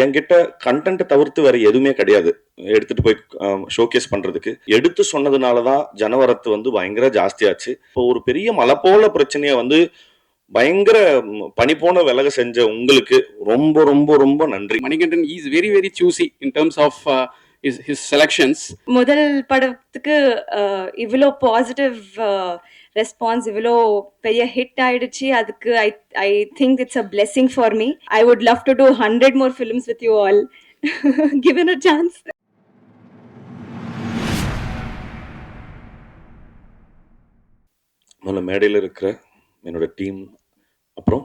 என்கிட்ட கண்டென்ட் தவிர்த்து வேற எதுவுமே கிடையாது. எடுத்துட்டு போய் ஷோகேஸ் பண்றதுக்கு. எடுத்து சொன்னதுனால தான் ஜனவரத்து வந்து பயங்கர ஜாஸ்தியாச்சு. இப்போ ஒரு பெரிய மலை போல பிரச்சனைய வந்து பயங்கர பனி போன விலக செஞ்ச உங்களுக்கு ரொம்ப ரொம்ப ரொம்ப நன்றி. is very very choosy in terms of uh, his his selections. முதல் படத்துக்கு இவ்வளோ பாசிட்டிவ் ரெஸ்பான்ஸ் இவ்வளோ பெரிய ஹிட் ஆயிடுச்சு. அதுக்கு I I think it's a blessing for me I would love to do hundred more films with you all given a chance முதல்ல மேடையில் இருக்கிற என்னோட டீம் அப்புறம்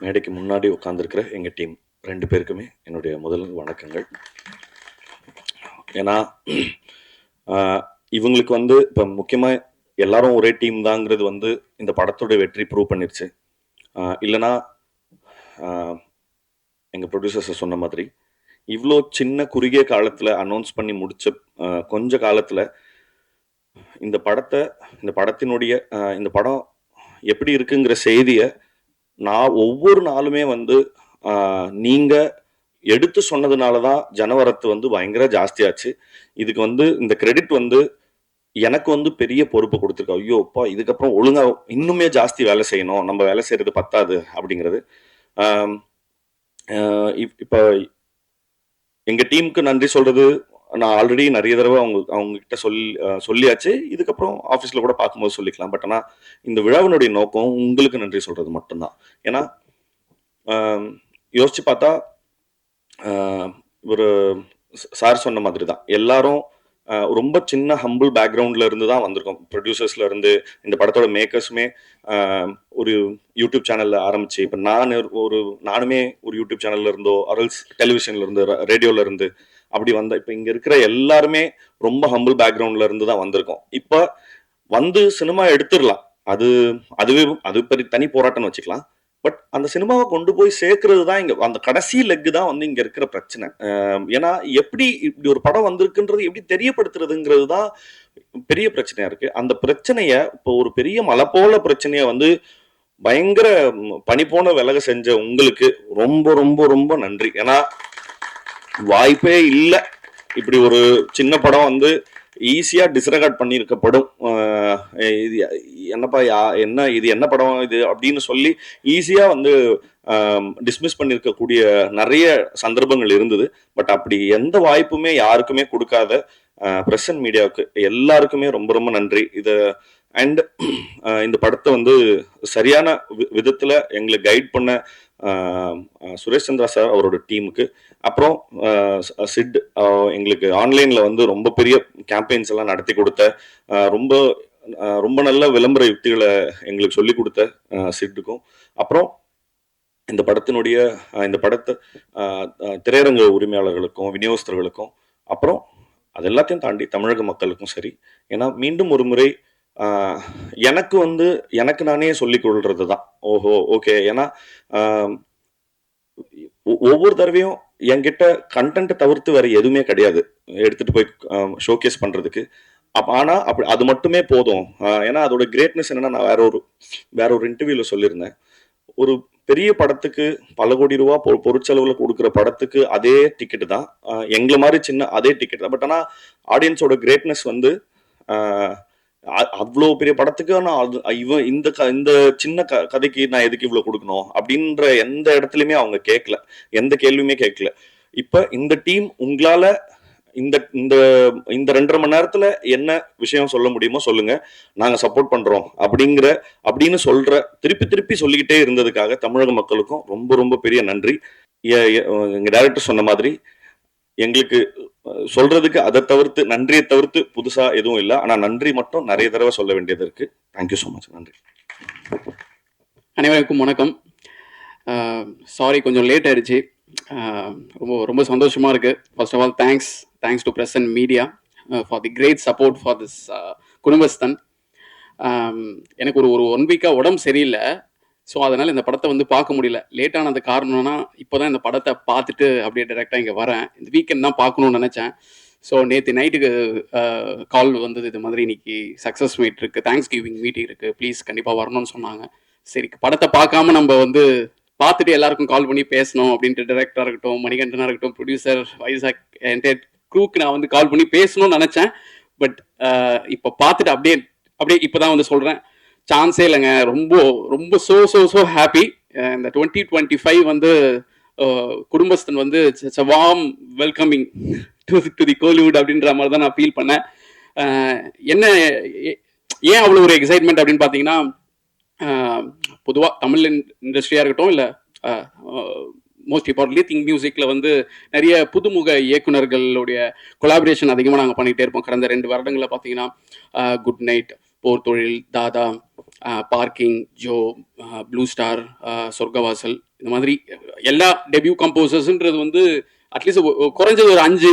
மேடைக்கு முன்னாடி உட்காந்துருக்கிற எங்கள் டீம் ரெண்டு பேருக்குமே என்னுடைய முதல் வணக்கங்கள். ஏன்னா இவங்களுக்கு வந்து இப்போ முக்கியமாக எல்லாரும் ஒரே டீம் தாங்கிறது வந்து இந்த படத்தோட வெற்றி ப்ரூவ் பண்ணிருச்சு. இல்லைன்னா எங்கள் ப்ரொடியூசர்ஸை சொன்ன மாதிரி இவ்வளோ சின்ன குறுகிய காலத்தில் அனௌன்ஸ் பண்ணி முடிச்ச கொஞ்ச காலத்தில் இந்த படத்தை இந்த படத்தினுடைய இந்த படம் எப்படி இருக்குங்கிற செய்தியை நான் ஒவ்வொரு நாளுமே வந்து நீங்கள் எடுத்து சொன்னதுனால தான் ஜனவரத்து வந்து பயங்கர ஜாஸ்தியாச்சு. இதுக்கு வந்து இந்த கிரெடிட் வந்து எனக்கு வந்து பெரிய பொறுப்பு கொடுத்துருக்கு. ஐயோ அப்பா இதுக்கப்புறம் ஒழுங்கா இன்னுமே ஜாஸ்தி வேலை செய்யணும். நம்ம வேலை செய்யறது பத்தாது அப்படிங்கிறது. இப்போ இப்- எங்க டீமுக்கு நன்றி சொல்றது நான் ஆல்ரெடி நிறைய தடவை அவங்க அவங்க கிட்ட சொல்லி சொல்லியாச்சு. இதுக்கப்புறம் ஆஃபீஸில் கூட பார்க்கும்போது சொல்லிக்கலாம். பட் ஆனால் இந்த விழாவினுடைய நோக்கம் உங்களுக்கு நன்றி சொல்றது மட்டும்தான். ஏன்னா யோசித்து யோசிச்சு பார்த்தா ஒரு சார் சொன்ன மாதிரி தான் எல்லாரும் ரொம்ப சின்ன ஹம்பிள் பேக்ரவுண்ட்ல இருந்து தான் வந்திருக்கோம். ப்ரொடியூசர்ஸ்ல இருந்து இந்த படத்தோட மேக்கர்ஸுமே ஒரு யூடியூப் சேனல்ல ஆரம்பிச்சு இப்போ நான் ஒரு நானுமே ஒரு யூடியூப் சேனல்ல இருந்தோ அரல்ஸ் டெலிவிஷன்ல இருந்து ரேடியோல இருந்து அப்படி வந்த இப்போ இங்க இருக்கிற எல்லாருமே ரொம்ப ஹம்பிள் பேக்ரவுண்ட்ல இருந்து தான் வந்திருக்கோம். இப்போ வந்து சினிமா எடுத்துடலாம். அது அதுவே அது பெரிய தனி போராட்டம்னு வச்சுக்கலாம். பட் அந்த சினிமாவை கொண்டு போய் சேர்க்கறது தான் இங்க அந்த கடைசி லெக்கு தான் வந்து இங்க இருக்கிற பிரச்சனை. ஏன்னா எப்படி இப்படி ஒரு படம் வந்திருக்குன்றது எப்படி தெரியப்படுத்துறதுங்கிறது தான் பெரிய பிரச்சனையா இருக்கு. அந்த பிரச்சனைய இப்போ ஒரு பெரிய மலை போல பிரச்சனைய வந்து பயங்கர பணி பனி போன விலக செஞ்ச உங்களுக்கு ரொம்ப ரொம்ப ரொம்ப நன்றி. ஏன்னா வாய்ப்பே இல்லை. இப்படி ஒரு சின்ன படம் வந்து ஈஸியாக டிஸ்ரெகார்ட் பண்ணியிருக்கப்படும். இது என்னப்பா யா என்ன இது என்ன படம் இது அப்படின்னு சொல்லி ஈஸியாக வந்து டிஸ்மிஸ் பண்ணியிருக்கக்கூடிய நிறைய சந்தர்ப்பங்கள் இருந்தது. பட் அப்படி எந்த வாய்ப்புமே யாருக்குமே கொடுக்காத ப்ரெஸ் அண்ட் மீடியாவுக்கு எல்லாருக்குமே ரொம்ப ரொம்ப நன்றி. இதை அண்ட் இந்த படத்தை வந்து சரியான வி- எங்களை கைட் பண்ண சுரேஷ் சந்திரா சார் அவரோட டீமுக்கு அப்புறம் சிட் எங்களுக்கு ஆன்லைனில் வந்து ரொம்ப பெரிய கேம்பெயின்ஸ் எல்லாம் நடத்தி கொடுத்த ரொம்ப ரொம்ப நல்ல விளம்பர யுக்திகளை எங்களுக்கு சொல்லி கொடுத்த சிட்டுக்கும். அப்புறம் இந்த படத்தினுடைய இந்த படத்தை திரையரங்க உரிமையாளர்களுக்கும் விநியோகஸ்தர்களுக்கும் அப்புறம் அது எல்லாத்தையும் தாண்டி தமிழக மக்களுக்கும் சரி. ஏன்னா மீண்டும் ஒரு முறை எனக்கு வந்து எனக்கு நானே சொல்லிக் கொள்றது தான். ஓஹோ ஓகே. ஏன்னா ஒவ்வொரு தடவையும் என்கிட்ட கண்டென்ட்டை தவிர்த்து வேற எதுவுமே கிடையாது. எடுத்துட்டு போய் ஷோகேஸ் பண்றதுக்கு. அப்போ ஆனால் அப்படி அது மட்டுமே போதும். ஏன்னா அதோட கிரேட்னஸ் என்னன்னா நான் வேற ஒரு வேற ஒரு இன்டர்வியூல சொல்லியிருந்தேன். ஒரு பெரிய படத்துக்கு பல கோடி ரூபா பொ- பொருட்செலவில் கொடுக்குற படத்துக்கு அதே டிக்கெட் தான். எங்களை மாதிரி சின்ன அதே டிக்கெட் தான். பட் ஆனால் ஆடியன்ஸோட கிரேட்னஸ் வந்து அவ்வளோ பெரிய படத்துக்கு நான் அது- இவன் இந்த க இந்த சின்ன க கதைக்கு நான் எதுக்கு இவ்வளோ கொடுக்கணும்? அப்படின்ற எந்த இடத்துலையுமே அவங்க கேட்கல எந்த கேள்வியுமே கேட்கல இப்போ இந்த டீம் உங்களால இந்த இந்த இந்த ரெண்டரை மணி நேரத்துல என்ன விஷயம் சொல்ல முடியுமோ சொல்லுங்க. நாங்க சப்போர்ட் பண்றோம். அப்படிங்கிற அப்படின்னு சொல்ற திருப்பி திருப்பி சொல்லிக்கிட்டே இருந்ததுக்காக தமிழக மக்களுக்கும் ரொம்ப ரொம்ப பெரிய நன்றி. எங்கள் எங்க டைரக்டர் சொன்ன மாதிரி எங்களுக்கு சொல்றதுக்கு அதை தவிர்த்து நன்றியை தவிர்த்து புதுசா எதுவும் இல்லை. ஆனா நன்றி மட்டும் நிறைய தடவை சொல்ல வேண்டியது இருக்கு. தேங்க்யூ ஸோ மச் நன்றி. அனைவருக்கும் வணக்கம். சாரி கொஞ்சம் லேட் ஆயிடுச்சு. ரொம்ப ரொம்ப சந்தோஷமாக இருக்குது first of all thanks thanks to press media for the great support for this Kudumbasthan எனக்கு ஒரு ஒரு ஒன் வீக்காக உடம்பு சரியில்லை. ஸோ அதனால் இந்த படத்தை வந்து பார்க்க முடியல. லேட் ஆனது காரணம்னா இப்போ தான் இந்த படத்தை பார்த்துட்டு அப்படியே டேரெக்டாக இங்கே வரேன். இந்த வீக்கெண்ட் தான் பார்க்கணும்னு நினச்சேன். ஸோ நேற்று நைட்டுக்கு கால் uh, வந்தது இது மாதிரி இன்னைக்கு சக்ஸஸ் மீட் இருக்குது தேங்க்ஸ் கிவிங் மீட்டிங் இருக்குது ப்ளீஸ் கண்டிப்பாக வரணும்னு சொன்னாங்க. சரி படத்தை பார்க்காம நம்ம வந்து பார்த்துட்டு எல்லாருக்கும் கால் பண்ணி பேசணும் அப்படின்ட்டு டேரக்டராக இருக்கட்டும் மணிகண்டனாக இருக்கட்டும் ப்ரொடியூசர் வைசாக் என்டையர் க்ரூக்கு நான் வந்து கால் பண்ணி பேசணும்னு நினச்சேன். பட் இப்போ பார்த்துட்டு அப்படியே அப்படியே இப்போ தான் வந்து சொல்கிறேன் சான்ஸே இல்லைங்க. ரொம்ப ரொம்ப சோ ஸோ ஸோ ஹாப்பி இந்த டுவெண்ட்டி டுவெண்ட்டி ஃபைவ் வந்து குடும்பஸ்தன் வந்து warm welcoming to to the Kollywood அப்படின்ற மாதிரி தான் நான் ஃபீல் பண்ணேன். என்ன ஏன் அவ்வளோ ஒரு எக்ஸைட்மெண்ட் அப்படின்னு பார்த்தீங்கன்னா பொதுவாக தமிழ் இண்டஸ்ட்ரியாக இருக்கட்டும் இல்லை மோஸ்ட் இம்பார்ட்லி திங் மியூசிக்கில் வந்து நிறைய புதுமுக இயக்குனர்களுடைய கொலாபரேஷன் அதிகமாக நாங்கள் பண்ணிகிட்டே இருப்போம். கடந்த ரெண்டு வருடங்களில் பார்த்தீங்கன்னா good night Por Thozhil Dada parking Joe blue star Sorgavaasal இந்த மாதிரி எல்லா டெபியூ கம்போசர்ஸ்ன்றது வந்து அட்லீஸ்ட் குறைஞ்சது ஒரு அஞ்சு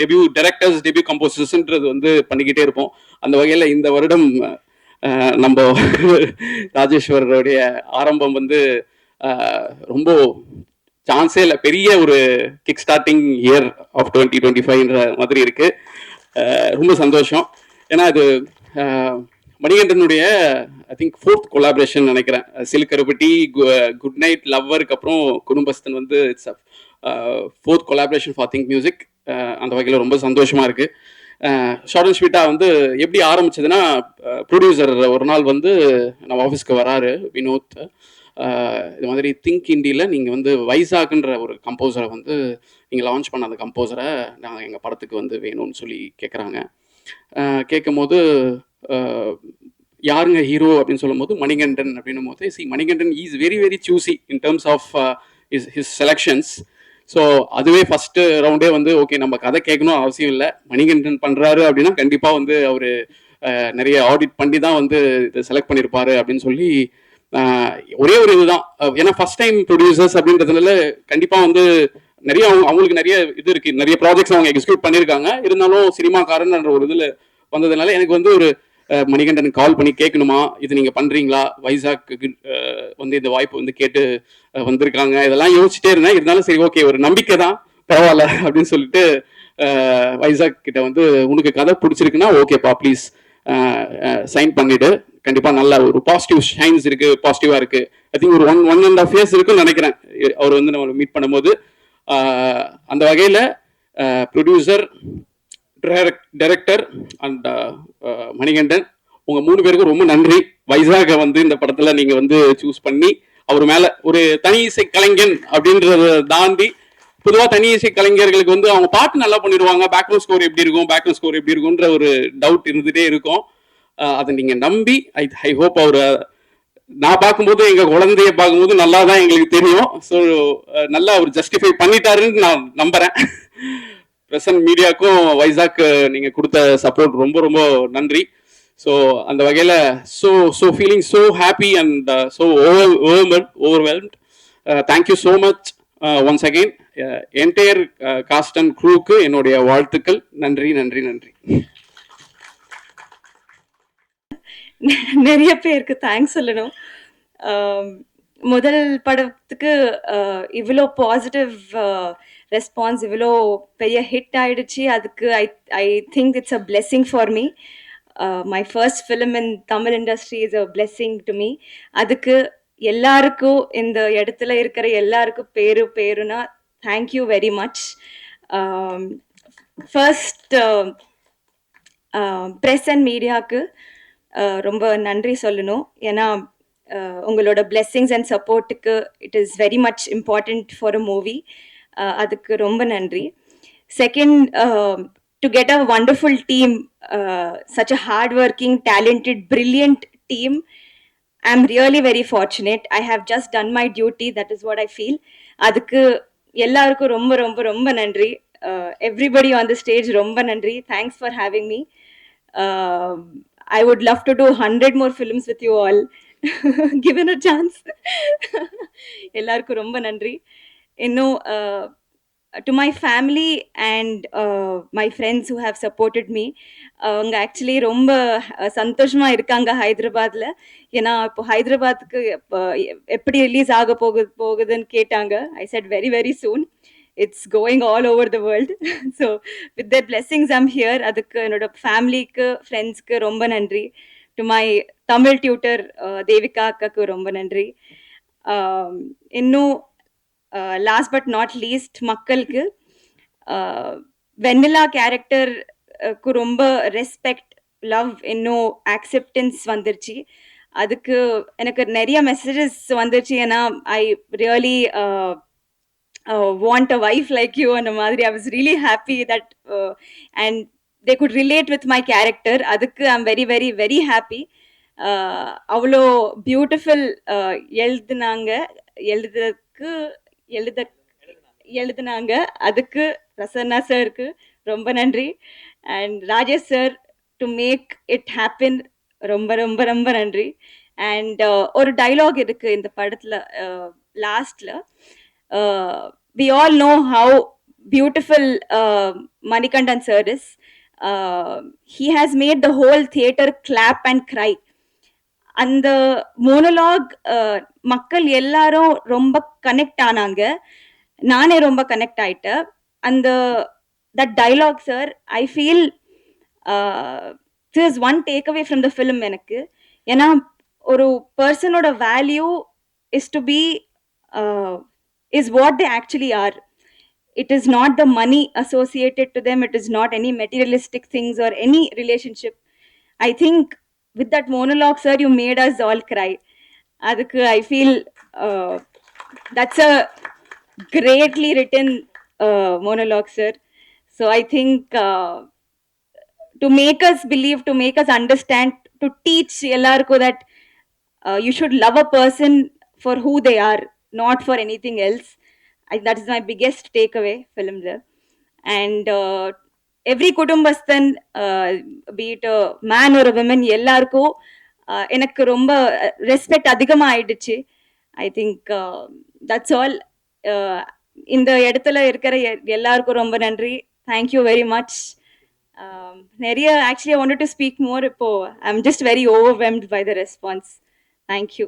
டெபியூ டைரக்டர்ஸ் டெபியூ கம்போசர்ஸ்ன்றது வந்து பண்ணிக்கிட்டே இருப்போம். அந்த வகையில் இந்த வருடம் நம்ம ராஜேஸ்வரருடைய ஆரம்பம் வந்து ரொம்ப சான்ஸே இல்லை பெரிய ஒரு kick starting year of twenty twenty ஃபைவ்ன்ற மாதிரி இருக்கு. ரொம்ப சந்தோஷம். ஏன்னா அது மணிகண்டனுடைய ஐ திங்க் ஃபோர்த் கொலாபரேஷன் நினைக்கிறேன். சிலுக்கருப்பட்டி குட் நைட் லவ்வருக்கு அப்புறம் குடும்பஸ்தன் வந்து it's fourth collaboration for Think Music அந்த வகையில் ரொம்ப சந்தோஷமா இருக்கு. ஷார்ட் அண்ட் ஸ்வீட்டாக வந்து எப்படி ஆரம்பிச்சதுன்னா ப்ரொடியூசர் ஒரு நாள் வந்து நம்ம ஆஃபீஸ்க்கு வராரு வினோத். இது மாதிரி திங்க் இண்டியில் நீங்கள் வந்து வைசாக்ன்ற ஒரு கம்போசரை வந்து நீங்கள் லான்ச் பண்ண அந்த கம்போசரை நாங்கள் எங்கள் படத்துக்கு வந்து வேணும்னு சொல்லி கேட்குறாங்க கேட்கும் போது யாருங்க ஹீரோ அப்படின்னு சொல்லும்போது மணிகண்டன் அப்படின்னும் போது see Manikandan is very very choosy in terms of is his selections so அதுவே ஃபஸ்ட்டு ரவுண்டே வந்து ஓகே நம்ம கதை கேட்கணும் அவசியம் இல்லை. மணிகண்டன் பண்ணுறாரு அப்படின்னா கண்டிப்பாக வந்து அவர் நிறைய ஆடிட் பண்ணி தான் வந்து இதை செலக்ட் பண்ணியிருப்பாரு அப்படின்னு சொல்லி ஒரே ஒரு இதுதான். ஏன்னா ஃபர்ஸ்ட் டைம் ப்ரொடியூசர்ஸ் அப்படின்றதுனால கண்டிப்பாக வந்து நிறைய அவங்க அவங்களுக்கு நிறைய இது இருக்கு. நிறைய ப்ராஜெக்ட்ஸ் அவங்க எக்ஸிக்யூட் பண்ணியிருக்காங்க இருந்தாலும் சினிமாக்காரன்ற ஒரு இதில் வந்ததுனால எனக்கு வந்து ஒரு மணிகண்டன் மணிகண்டனுக்கு கால் பண்ணி கேட்கணுமா? இது நீங்கள் பண்ணுறீங்களா வைசாக்கு வந்து இந்த வாய்ப்பு வந்து கேட்டு வந்திருக்காங்க. இதெல்லாம் யோசிச்சுட்டே இருந்தேன். இருந்தாலும் சரி ஓகே ஒரு நம்பிக்கை தான். பரவாயில்ல அப்படின்னு சொல்லிட்டு வைசாக் கிட்ட வந்து உனக்கு கதை பிடிச்சிருக்குன்னா ஓகேப்பா ப்ளீஸ் சைன் பண்ணிடு கண்டிப்பாக நல்ல ஒரு பாசிட்டிவ் ஷைன்ஸ் இருக்குது பாசிட்டிவாக இருக்குது ஐ திங்க் ஒரு one one and half years இருக்குன்னு நினைக்கிறேன். அவர் வந்து நம்ம மீட் பண்ணும்போது. அந்த வகையில் ப்ரொடியூசர் டைரக்டர் அண்ட் மணிகண்டன் உங்கள் மூணு பேருக்கும் ரொம்ப நன்றி. வைசாக வந்து இந்த படத்தில் நீங்கள் வந்து சூஸ் பண்ணி அவர் மேலே ஒரு தனி இசை கலைஞன் அப்படின்றத தாண்டி பொதுவா தனி இசை கலைஞர்களுக்கு வந்து அவங்க பாட்டு நல்லா பண்ணிடுவாங்க. பேக்ரவுண்ட் ஸ்கோர் எப்படி இருக்கும் பேக்ரவுண்ட் ஸ்கோர் எப்படி இருக்கும்ன்ற ஒரு டவுட் இருந்துட்டே இருக்கும். அதை நீங்க நம்பி ஐ ஐ ஹோப் அவர் நான் பார்க்கும்போது எங்க குழந்தைய பார்க்கும்போது நல்லா தான் எங்களுக்கு தெரியும். ஸோ நல்லா அவர் ஜஸ்டிஃபை பண்ணிட்டாருன்னு நான் நம்புறேன். பிரசன்ட் மீடியாக்கும் வைசாக் நீங்க கொடுத்த சப்போர்ட் ரொம்ப ரொம்ப நன்றி. ஸோ அந்த வகையில் so so feeling so happy and so over overwhelmed thank you so much once again entire cast and க்ரூக்கு என்னுடைய வாழ்த்துக்கள். நன்றி நன்றி நன்றி. நிறைய பேருக்கு தேங்க்ஸ் சொல்லணும். முதல் படத்துக்கு இவ்வளோ பாசிட்டிவ் ரெஸ்பான்ஸ் இவ்வளோ பெரிய ஹிட் ஆயிடுச்சு. அதுக்கு I I think it's a blessing for me my first film in Tamil industry is a blessing to me அதுக்கு எல்லாருக்கும் இந்த இடத்துல இருக்கிற எல்லாருக்கும் பேரு பேருனா thank you very much first press and மீடியாவுக்கு ரொம்ப நன்றி சொல்லணும். ஏன்னா uh, உங்களோட பிளெஸ்ஸிங்ஸ் அண்ட் சப்போர்ட்டுக்கு it is very much important for a movie அதுக்கு ரொம்ப நன்றி. Second to get a wonderful team such a hard working talented brilliant team I'm really very fortunate I have just done my duty that is what I feel அதுக்கு எல்லாருக்கும் ரொம்ப ரொம்ப ரொம்ப நன்றி. Everybody on the stage ரொம்ப நன்றி. Thanks for having me I would love to do hundred more films with you all given a chance எல்லாருக்கும் ரொம்ப நன்றி. இன்னும் to my family and my friends who have supported me அவங்க actually ரொம்ப uh, சந்தோஷமாக இருக்காங்க ஹைதராபாத்தில் ஏன்னா இப்போ ஹைதராபாத்துக்கு எப்படி ரிலீஸ் ஆக போகுது போகுதுன்னு கேட்டாங்க. I said very very soon it's going all over the world so with the blessings I'm here அதுக்கு என்னோட ஃபேமிலிக்கு ஃப்ரெண்ட்ஸ்க்கு ரொம்ப நன்றி. To my Tamil tutor uh, Devika அக்காக்கு ரொம்ப நன்றி. Um, இன்னும் லாஸ்ட் பட் நாட் லீஸ்ட் மக்களுக்கு uh, வெண்ணிலா கேரக்டருக்கு uh, ரொம்ப ரெஸ்பெக்ட் லவ் இன்னும் ஆக்செப்டன்ஸ் வந்துருச்சு. அதுக்கு எனக்கு நிறைய மெசேஜஸ் வந்துருச்சு. ஏன்னா I really want a wife like you அந்த மாதிரி. I was really happy that and they could relate with my character அதுக்கு I am very very very happy அவ்வளோ பியூட்டிஃபுல் uh, எழுதுனாங்க. எழுதுறதுக்கு எழுத எழுதுனாங்க. அதுக்கு பிரசன்னா சாருக்கு ரொம்ப நன்றி. And Rajesh sir to make it happen ரொம்ப ரொம்ப ரொம்ப நன்றி. அண்ட் uh, ஒரு டைலாக் இருக்கு இந்த படத்துல லாஸ்ட்ல we all know how beautiful Manikandan sir is he has made the whole theatre clap and cry அந்த மோனலாக் மக்கள் எல்லாரும் ரொம்ப கனெக்ட் ஆனாங்க. நானே ரொம்ப கனெக்ட் ஆயிட்டேன். அந்த that dialogue sir I feel is one take away from the film எனக்கு. ஏன்னா ஒரு பர்சனோட value is to be is what they actually are it is not the money associated to them it is not any materialistic things or any relationship I think with that monologue, sir, you made us all cry. அதுக்கு I feel that's a greatly written monologue sir so I think to make us believe to make us understand to teach எல்லாருக்கும் that you should love a person for who they are not for anything else I that is my biggest take away ஃபிலிமில் and every குடும்பஸ்தன் and man ஒரு women எல்லாருக்கும் எனக்கு ரொம்ப respect அதிகமாக ஆயிடுச்சு I think that's all இந்த இடத்துல இருக்கிற எ- எல்லாருக்கும் ரொம்ப நன்றி தேங்க்யூ வெரி மச் நிறைய actually I to speak more இப்போ I am just very overwhelmed by the response thank you